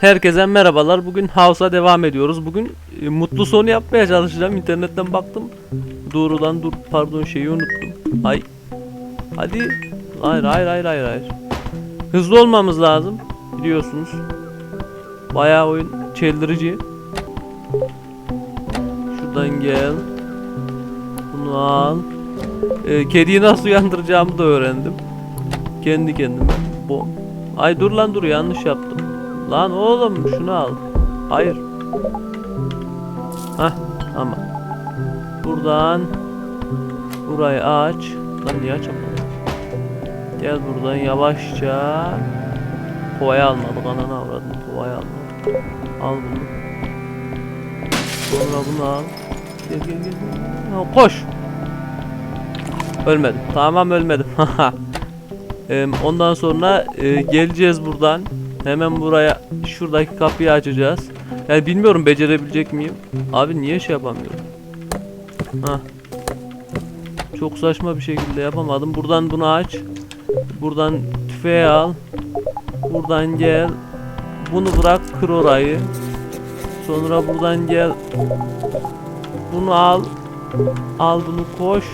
Herkese merhabalar. Bugün House'a devam ediyoruz. Bugün e, mutlu sonu yapmaya çalışacağım. İnternetten baktım. Doğrudan dur pardon şeyi unuttum. Ay. Hadi. Hayır hayır hayır hayır hayır. Hızlı olmamız lazım. Biliyorsunuz. Bayağı oyun çeldirici. Şuradan gel. Bunu al. E, kediyi nasıl uyandıracağımı da öğrendim. Kendi kendime. Bom. Ay dur lan dur yanlış yaptım. Lan oğlum şunu al. Hayır. Hah tamam. Buradan burayı aç. Lan niye açamadım? Gel buradan yavaşça. Kovayı almadık ananı avradım. Kovayı almadık. Al bunu. Sonra bunu al. Gel gel gel. Ha, koş. Ölmedim. Tamam ölmedim. Ondan sonra geleceğiz buradan. Hemen buraya şuradaki kapıyı açacağız. Yani bilmiyorum becerebilecek miyim? Abi niye şey yapamıyorum? Hah. Çok saçma bir şekilde yapamadım. Buradan bunu aç. Buradan tüfeği al. Buradan gel. Bunu bırak kır orayı. Sonra buradan gel. Bunu al. Al bunu koş.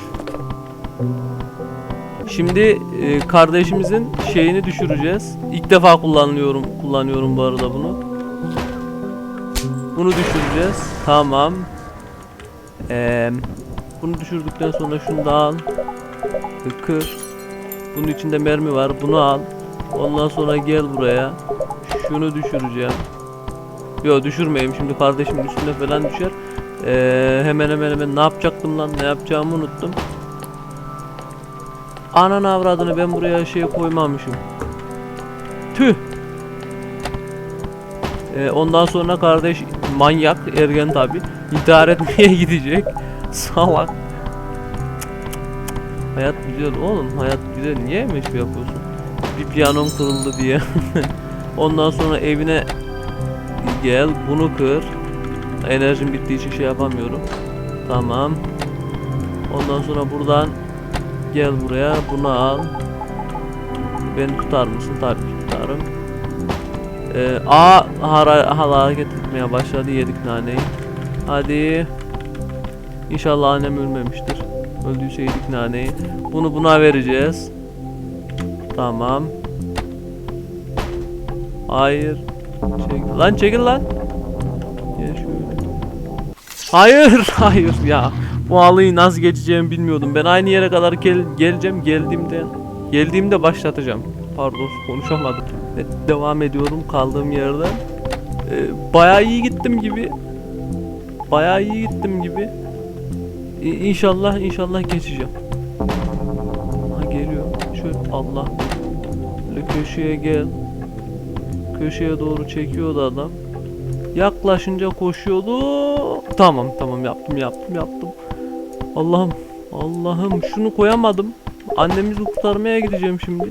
Şimdi e, kardeşimizin şeyini düşüreceğiz. İlk defa kullanıyorum kullanıyorum bu arada bunu. Bunu düşüreceğiz. Tamam. Ee, bunu düşürdükten sonra şunu da al. Kır. Bunun içinde mermi var. Bunu al. Ondan sonra gel buraya. Şunu düşüreceğim. Yo düşürmeyeyim şimdi kardeşimin üstüne falan düşer. Ee, hemen hemen hemen ne yapacaktım lan ne yapacağımı unuttum. Ananı avradını ben buraya şey koymamışım. Tüh. Ee, ondan sonra kardeş manyak ergen tabi intihar etmeye gidecek. Salak. Hayat güzel oğlum hayat güzel niye meşgul yapıyorsun? Bir piyanom kırıldı diye. ondan sonra evine gel bunu kır. Enerjim bittiği için şey yapamıyorum. Tamam. Ondan sonra buradan Gel buraya bunu al. Beni tutar mısın? Tabii tutarım. Ee, A hara, hala hareket etmeye başladı. Yedik naneyi. Hadi. İnşallah annem ölmemiştir. Öldüyse yedik naneyi. Bunu buna vereceğiz. Tamam. Hayır. Çekil. Lan çekil lan. Hayır, hayır ya. Bu halıyı nasıl geçeceğimi bilmiyordum. Ben aynı yere kadar gel geleceğim. Geldiğimde geldiğimde başlatacağım. Pardon konuşamadım. Evet, devam ediyorum kaldığım yerden. Ee, bayağı iyi gittim gibi. Bayağı iyi gittim gibi. İ- İnşallah inşallah geçeceğim. Ha geliyor. Şöyle Allah. Böyle köşeye gel. Köşeye doğru çekiyordu adam. Yaklaşınca koşuyordu. Tamam tamam yaptım yaptım yaptım. Allah'ım Allah'ım şunu koyamadım. Annemizi kurtarmaya gideceğim şimdi.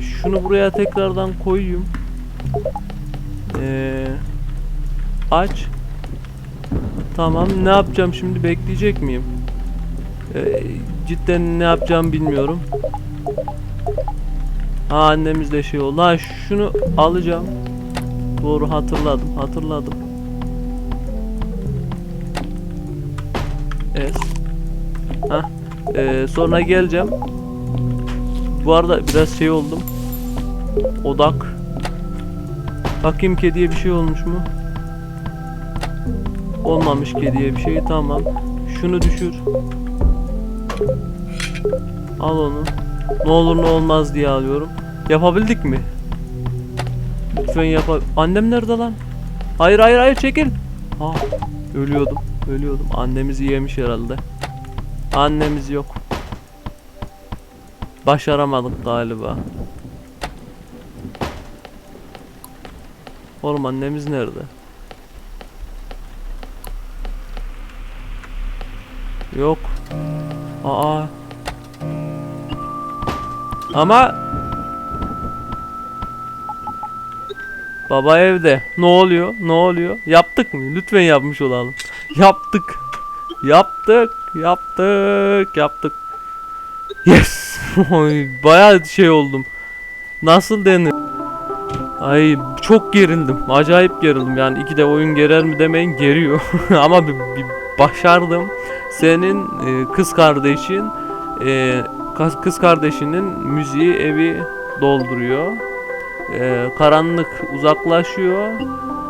Şunu buraya tekrardan koyayım. Ee, aç. Tamam ne yapacağım şimdi bekleyecek miyim? Ee, cidden ne yapacağım bilmiyorum. Ha annemiz de şey oldu. Ha şunu alacağım. Doğru hatırladım hatırladım. Evet. Hah. Ee, sonra geleceğim. Bu arada biraz şey oldum. Odak. Bakayım kediye bir şey olmuş mu? Olmamış kediye bir şey. Tamam. Şunu düşür. Al onu. Ne olur ne olmaz diye alıyorum. Yapabildik mi? Lütfen yap. Annem nerede lan? Hayır hayır hayır çekil. Ha, ölüyordum. Ölüyordum. Annemizi yemiş herhalde. Annemiz yok. Başaramadık galiba. Oğlum annemiz nerede? Yok. Aa. Ama Baba evde. Ne oluyor? Ne oluyor? Yaptık mı? Lütfen yapmış olalım. Yaptık. Yaptık. Yaptık. Yaptık. Yes. Oy, Bayağı şey oldum. Nasıl denir? Ay çok gerildim. Acayip gerildim. Yani iki de oyun gerer mi demeyin geriyor. Ama bir, bir başardım. Senin e, kız kardeşin e, kız- kardeşinin müziği evi dolduruyor. E, karanlık uzaklaşıyor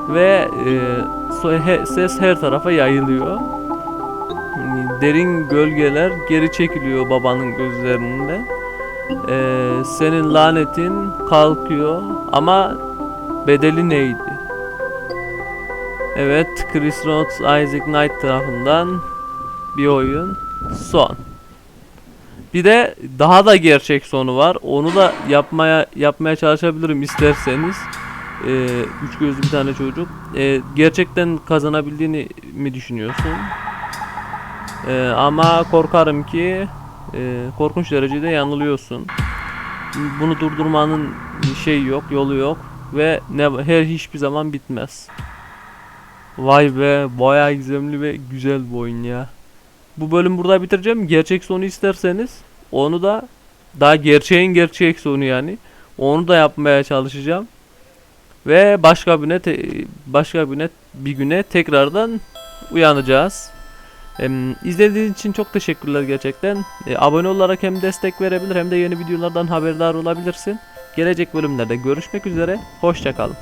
ve e, ses her tarafa yayılıyor. Derin gölgeler geri çekiliyor babanın gözlerinde. Ee, senin lanetin kalkıyor ama bedeli neydi? Evet, Chris Rhodes, Isaac Knight tarafından bir oyun son. Bir de daha da gerçek sonu var. Onu da yapmaya yapmaya çalışabilirim isterseniz. Ee, üç gözlü bir tane çocuk. Ee, gerçekten kazanabildiğini mi düşünüyorsun? Ee, ama korkarım ki e, korkunç derecede yanılıyorsun. Bunu durdurmanın şey yok, yolu yok ve ne her hiçbir zaman bitmez. Vay be, bayağı gizemli ve güzel bir oyun ya. Bu bölüm burada bitireceğim. Gerçek sonu isterseniz onu da daha gerçeğin gerçek sonu yani. Onu da yapmaya çalışacağım. Ve başka bir net başka bir net bir güne tekrardan uyanacağız. Em, izlediğiniz için çok teşekkürler gerçekten. E, abone olarak hem destek verebilir hem de yeni videolardan haberdar olabilirsin. Gelecek bölümlerde görüşmek üzere. Hoşçakalın.